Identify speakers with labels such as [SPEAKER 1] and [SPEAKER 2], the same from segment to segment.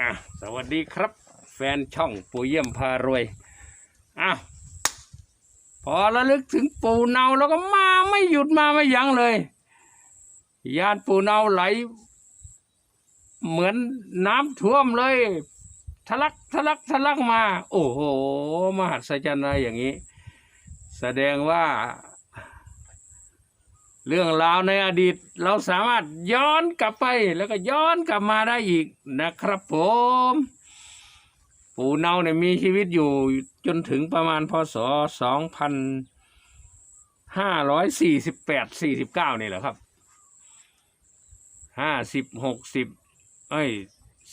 [SPEAKER 1] อะสวัสดีครับ แฟนช่องปู่เยี่ยมพารวยอะพอระลึกถึงปู่เนาแล้วก็มาไม่หยุดมาไม่ยั้งเลยยานปู่เนาไหล เหมือนน้ำท่วมเลยทะลักทะลักทะลักมา โอ้โห มหัศจรรย์อะไรอย่างนี้ แสดงว่า เรื่องราวในอดีตเราสามารถย้อนกลับไปแล้วก็ย้อนกลับมาได้อีกนะครับผม ปู่เนาเนี่ยมีชีวิตอยู่จนถึงประมาณพศสองพันห้าร้อยสี่สิบแปดสี่สิบเก้านี่แหละครับห้าสิบหกสิบเอ้ย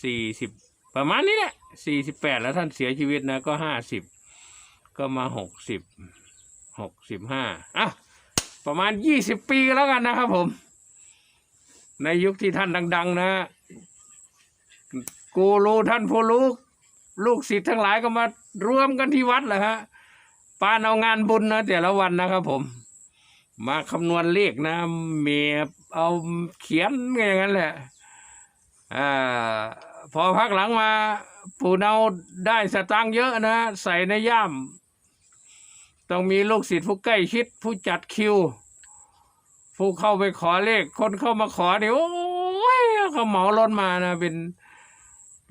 [SPEAKER 1] สี่สิบประมาณนี้แหละสี่สิบแปดแล้วท่านเสียชีวิตนะก็ห้าสิบก็มาหกสิบหกสิบห้าอะ ประมาณยี่สิบปีแล้วกันนะครับผม ในยุคที่ท่านดัง ๆ นะกูรูท่านผู้รู้ลูกศิษย์ทั้งหลายก็มารวมกันที่วัดแหละฮะปานเอางานบุญนะแต่ละวันนะครับผม มาคำนวณเลขนะ เมียเอาเขียนอย่างนั้นแหละอพอพักหลังมาปู่เนาได้สตางค์เยอะนะ ใส่ในย่าม ต้องมีลูกศิษย์ผู้ใกล้ชิดผู้จัดคิว ผู้เข้าไปขอเลข คนเข้ามาขอเนี่ยโอ้ยเขาเหมารถมานะเป็น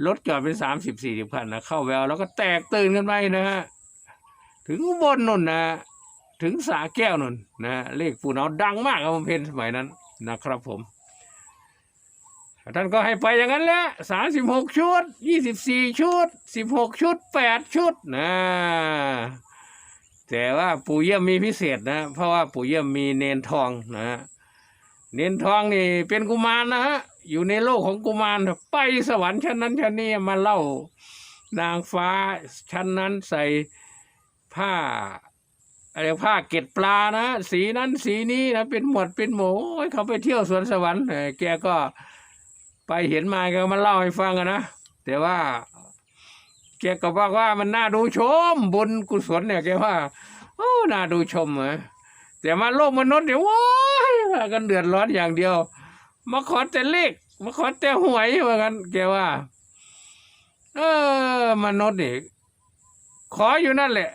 [SPEAKER 1] รถจอดเป็นสามสิบสี่สิบคันนะเข้าแววแล้วก็แตกตื่นกันไปนะฮะถึงบนนนนะถึงสาแก้วนนนะเลขปู่เนาดังมากครับผมเพนสมัยนั้นนะครับผมท่านก็ให้ไปอย่างนั้นแหละสามสิบหกชุดยี่สิบสี่ชุดสิบหกชุดแปดชุดนะ แต่ว่าปู่เยี่ยมมีพิเศษนะ เพราะว่าปู่เยี่ยมมีเนนทองนะฮะเนนทองนี่เป็นกุมารนะฮะอยู่ในโลกของกุมารไปสวรรค์ชั้นนั้นชั้นนี้มาเล่านางฟ้าชั้นนั้นใส่ผ้าอะไรผ้าเกล็ดปลานะ สีนั้นสีนี้นะเป็นหมวดเป็นหมูเขาไปเที่ยวสวนสวรรค์แกก็ไปเห็นมาก็มาเล่าให้ฟังนะแต่ว่า แกก็บอกว่ามันน่าดูชม บุญกุศลเนี่ยแกว่าโอ้น่าดูชมเหรอแต่มาโลกมนุษย์เนี่ยว้ายกันเดือดร้อนอย่างเดียว มาขอแต่เลขมาขอแต่หวยว่ากันแกว่า เออ มนุษย์นี่ขออยู่นั่นแหละ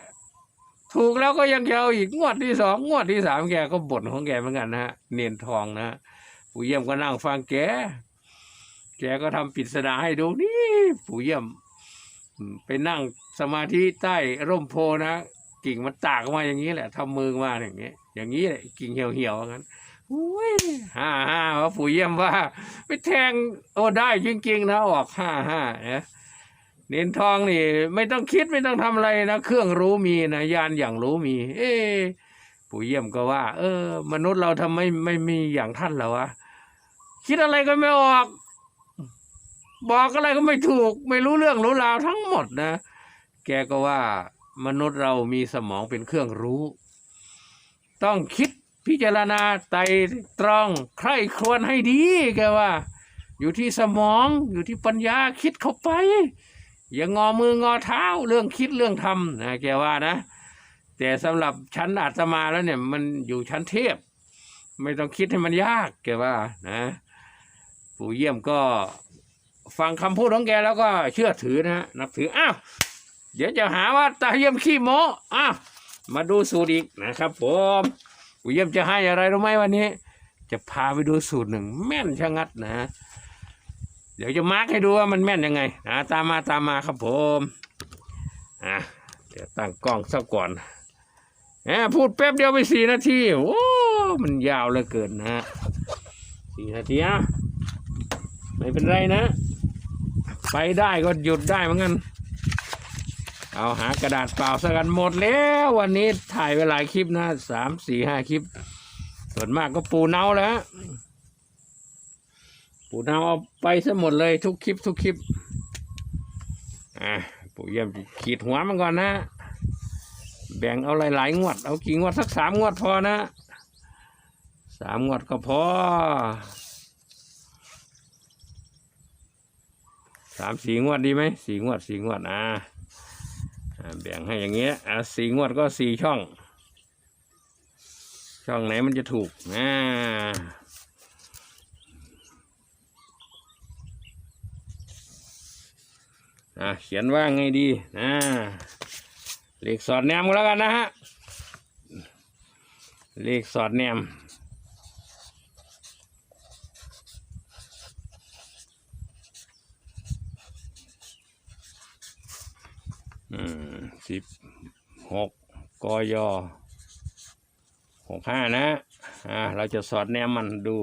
[SPEAKER 1] ถูกแล้วก็ยังจะเอาอีกงวดที่สองงวดที่สามแกก็บ่นของแกเหมือนกันนะฮะเนียนทองนะฮะปู่เยี่ยมก็นั่งฟังแกแกก็ทำปริศนาให้ดูนี่ปู่เยี่ยม ไปนั่งสมาธิใต้ร่มโพนะ กิ่งมันตากออกมาอย่างนี้แหละทำมือมาอย่างนี้อย่างนี้แหละกิ่งเหี่ยวๆงั้นอุ้ยห้าห้าว่าปู่เยี่ยมว่าไปแทงโอ้ได้จริงๆนะออกห้าห้าเนะเน้นทองนี่ ไม่ต้องคิดไม่ต้องทำอะไรนะเครื่องรู้มีนะยานอย่างรู้มี เอ๊ะปู่เยี่ยมก็ว่า เออ มนุษย์เราทำไมไม่มีอย่างท่านเหรอวะคิดอะไรก็ไม่ออก บอกอะไรก็ไม่ถูก ไม่รู้เรื่องรู้ราวทั้งหมดนะ แกก็ว่ามนุษย์เรามีสมองเป็นเครื่องรู้ ต้องคิดพิจารณาไตรตรองใคร่ครวญให้ดี แกว่า อยู่ที่สมองอยู่ที่ปัญญาคิดเข้าไป อย่างงอมืองอเท้าเรื่องคิดเรื่องทำนะแกว่านะ แต่สำหรับชั้นอาตมาแล้วเนี่ย มันอยู่ชั้นเทพ ไม่ต้องคิดให้มันยากแกว่านะ ปู่เยี่ยมก็ ฟังคำพูดของแกแล้วก็เชื่อถือนะฮะนับถืออ้าวเดี๋ยวจะหาว่าตาเยี่ยมขี้โม้อ้าวมาดูสูตรอีกนะครับผมปู่เยี่ยมจะให้อะไรรู้ไหมวันนี้ จะพาไปดูสูตรหนึ่งแม่นชะงัดนะ เดี๋ยวจะมาร์กให้ดูว่ามันแม่นยังไงนะตามมาตามมาครับผมอะเดี๋ยวตั้งกล้องซะก่อนแหมพูดแป๊บเดียวไปสี่นาทีโอ้มันยาวเหลือเกินนะฮะสี่นาทีอะไม่เป็นไรนะ ไปได้ก็หยุดได้เหมือนกันเอาหากระดาษเปล่าสักกันหมดแล้ววันนี้ถ่ายไปหลาคลิปนะสามสี่ห้าคลิป ส่วนมากก็ปูเนาแล้วปูเนาเอาไปซะหมดเลยทุกคลิป ทุกคลิปอะปูเยี่ยมขีดหัวมันก่อนนะ แบ่งเอาหลายๆงวด เอากี่งวดสักสามงวดพอนะสามงวดก็พอ สามสี่งวดดีไหมสี่งวดสี่งวดอ่าแบ่งให้อย่างเงี้ยอ่าสี่งวดก็สี่ช่อง ช่องไหนมันจะถูกอ่าอะเขียนว่าไงดีนะเลขสอดแนมก็แล้วกันนะฮะเลขสอดแนม อืมสิบหก กยหกห้านะ อ่า เราจะสอดแนมมันดู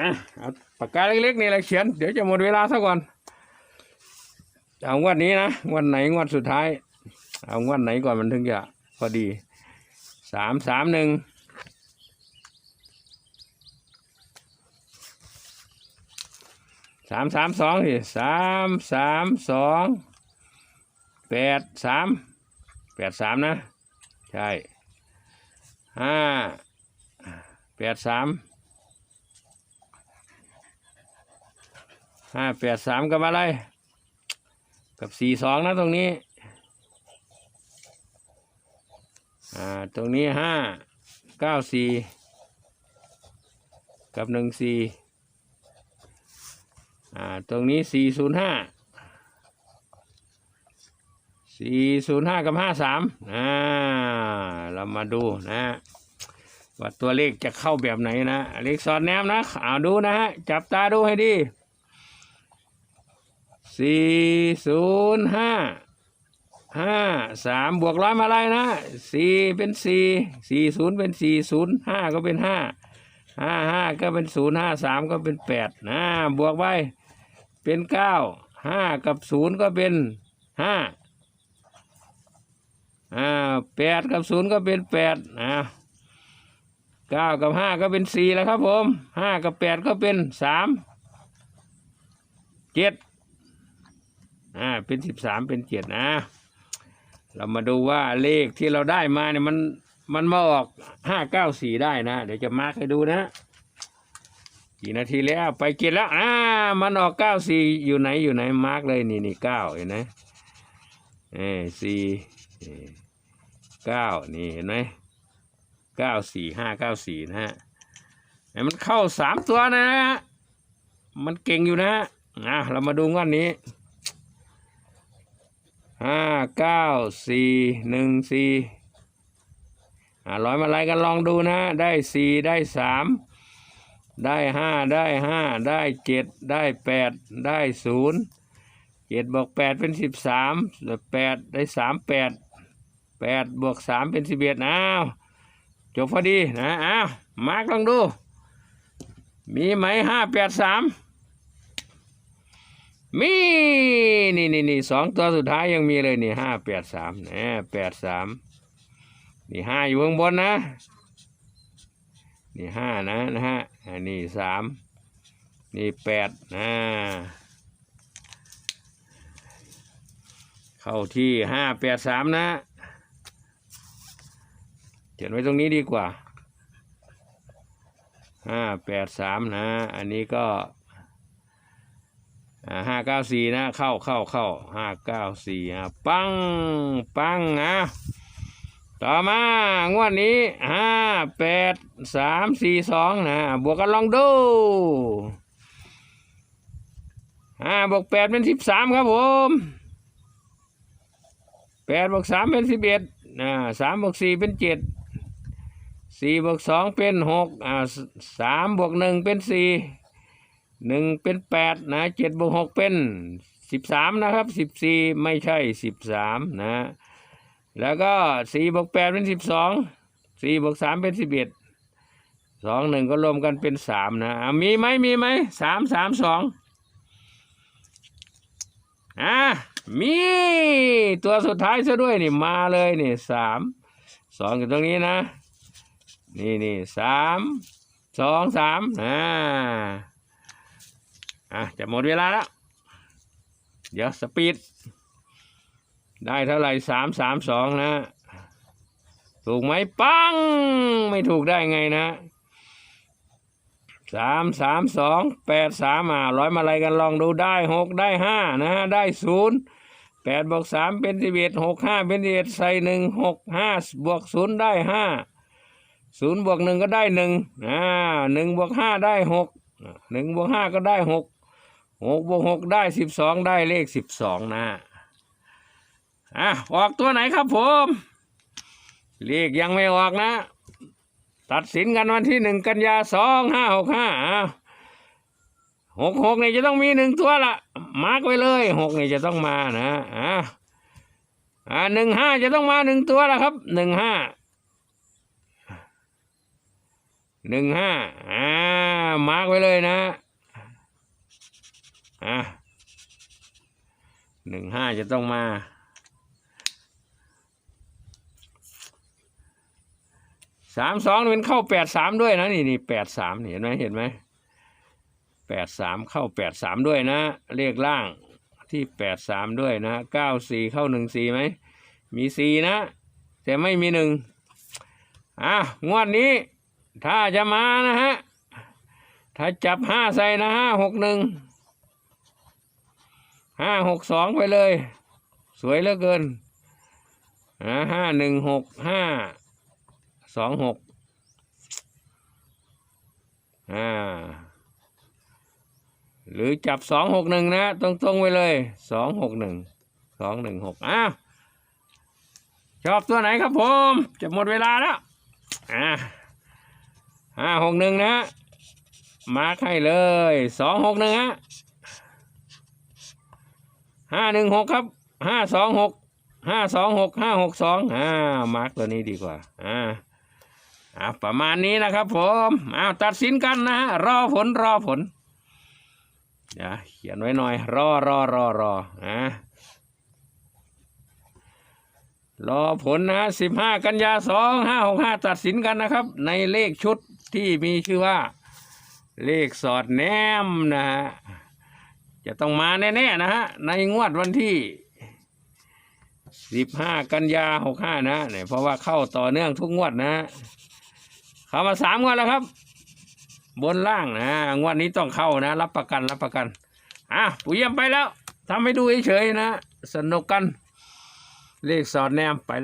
[SPEAKER 1] อะเอาปากกาเล็กๆนี่แหละเขียน เดี๋ยวจะหมดเวลาซะก่อน เอางวดนี้นะ งวดไหนงวดสุดท้าย เอางวดไหนก่อนมันถึงจะพอดีสามสามหนึ่งสามสามสองสิสามสามสองแปดสาม แปดสามนะ ใช่ห้าแปดสามห้าแปดสามกับอะไร กับสี่สองนะตรงนี้ อ่า ตรงนี้ห้าเก้าสี่กับหนึ่งสี่อ่า ตรงนี้สี่ศูนย์ห้า สี่ศูนย์ห้ากับห้าสามอ่าเรามาดูนะว่าตัวเลขจะเข้าแบบไหนนะเลขสอดแนมนะเอาดูนะฮะจับตาดูให้ดีสี่ศูนย์ห้าห้าสามบวกร้อยมาอะไรนะสี่เป็นสี่สี่ศูนย์เป็นสี่ศูนย์ห้าก็เป็นห้าห้าห้าก็เป็นศูนย์ห้าสามก็เป็นแปดนะบวกไปเป็นเก้าห้ากับศูนย์ก็เป็นห้า อ่าแปดกับศูนย์ก็เป็นแปดอ่าเก้ากับห้าก็เป็นสี่แล้วครับผมห้ากับแปดก็เป็นสามเจ็ดอ่าเป็นสิบสามเป็นเจ็ดนะเรามาดูว่าเลขที่เราได้มาเนี่ยมันมันมาออกห้าเก้าสี่ได้นะ เดี๋ยวจะมาร์คให้ดูนะกี่นาทีแล้วไปกินแล้วอ่ามันออกเก้าสี่อยู่ไหนอยู่ไหนมาร์กเลยนี่นี่เก้าเห็นไหม เอสี่เก้านี่เห็นไหมเก้าสี่ห้าเก้าสี่นะฮะมันเข้าสามตัวนะฮะมันเก่งอยู่นะฮะอะเรามาดูงวดนี้ห้าเก้าสี่หนึ่งสี่อ่าร้อยมาไล่กันลองดูนะ ได้สี่ได้สามได้ห้าได้ห้าได้เจ็ดได้แปดได้ศูนย์ เจ็ดบวกแปดเป็นสิบสามแปดได้สามแปดแปดบวกสามเป็นสิบเอ็ดอ้าวจบพอดีนะอ้าวมาร์กลองดู มีไหมห้าแปดสามมีนี่นี่นี่สองตัวสุดท้ายยังมีเลยนี่ห้าแปดสามนะแปดสามนี่ห้าอยู่ข้างบนนะ นี่ห้านะนะฮะอันนี้สามนี่แปดนะ เข้าที่ห้าแปดสามนะเขียนไว้ตรงนี้ดีกว่าห้าแปดสามนะ อันนี้ก็ห้าเก้าสี่นะ เข้าเข้าเข้าห้าเก้าสี่อะปังปังนะต่อมางวดนี้ห้าแปดสามสี่สองนะ บวกกันลองดูห้าบวกแปดเป็นสิบสามครับผม แปดบวกสามเป็นสิบเอ็ดนะสามบวกสี่เป็นเจ็ดสี่บวกสองเป็นหกอ่าสามบวกหนึ่งเป็นสี่หนึ่งเป็นแปดนะเจ็ดบวกหกเป็นสิบสามนะครับสิบสี่ไม่ใช่สิบสามนะ แล้วก็สี่บวกแปดเป็นสิบสองสี่บวกสามเป็นสิบเอ็ดสองหนึ่งก็รวมกันเป็นสามนะมีไหมมีไหมสามสามสองอะมี ตัวสุดท้ายซะด้วยนี่มาเลยนี่สามสองอยู่ตรงนี้นะ นี่นี่สามสองสามอ่าอะจะหมดเวลาแล้ว เดี๋ยวสปีด ได้เท่าไหร่สามสามสองนะ ถูกไหมปัง ไม่ถูกได้ไงนะสามสามสองแปดสามอะร้อยมาอะไรกันลองดูได้หกได้ห้านะได้ศูนย์ แปดบวกสามเป็นสิบเอ็ดหกห้าเป็นสิบเอ็ดใส่หนึ่งหกห้าบวกศูนย์ได้ห้าศูนย์บวกหนึ่งก็ได้หนึ่งอ่าหนึ่งบวกห้าได้หกหนึ่งบวกห้าก็ได้หกหกบวกหกได้สิบสองได้เลขสิบสองนะอะออกตัวไหนครับผม เลขยังไม่ออกนะ ตัดสินกันวันที่หนึ่งกันยาสองห้าหกห้า หกหกนี่จะต้องมีหนึ่งตัวละมาร์กไว้เลยหกนี่จะต้องมานะอ่าอ่าหนึ่งห้าจะต้องมาหนึ่งตัวละครับหนึ่งห้าหนึ่งห้าอ่ามาร์กไว้เลยนะอ่าหนึ่งห้าจะต้องมาสามสองเป็นเข้าแปดสามด้วยนะนี่นี่แปดสามเห็นไหมเห็นไหม แปดสามเข้าแปดสามด้วยนะเลขล่างที่แปดสามด้วยนะเก้าสี่เข้าหนึ่งสี่ไหมมีสี่นะ แต่ไม่มีหนึ่งอะงวดนี้ ถ้าจะมานะฮะ ถ้าจับห้าใส่นะห้าหกหนึ่งห้าหกสองไปเลย สวยเหลือเกินนะห้าหนึ่งหกห้าสองหกอ่า หรือจับสองหกหนึ่งนะตรงๆไปเลยสองหกหนึ่งสองหนึ่งหกอ้าวชอบตัวไหนครับผมจะหมดเวลาแล้วอ่าห้าหกหนึ่งนะมาร์คให้เลยสองหกหนึ่งฮะห้าหนึ่งหกครับห้าสองหกห้าสองหกห้าหกสองอ่ามาร์คตัวนี้ดีกว่าอ่าอ่าประมาณนี้นะครับผมอ้าวตัดสินกันนะฮะรอผลรอผล เดี๋ยวเขียนไว้หน่อย รอรอรอรออ่ารอผลนะสิบห้ากันยาสองห้าหกห้าตัดสินกันนะครับ ในเลขชุดที่มีชื่อว่า เลขสอดแนมนะฮะจะต้องมาแน่ๆนะฮะในงวดวันที่สิบห้ากันยาหกห้านะเนี่ยเพราะว่าเข้าต่อเนื่องทุกงวดนะเข้ามาสามงวดแล้วครับ บนล่างนะงวดนี้ต้องเข้านะ รับประกันรับประกันอะปุยเยี่ยมไปแล้วทำให้ดูเฉยๆนะ สนุกกัน เลขสอดแนมไปแล้ว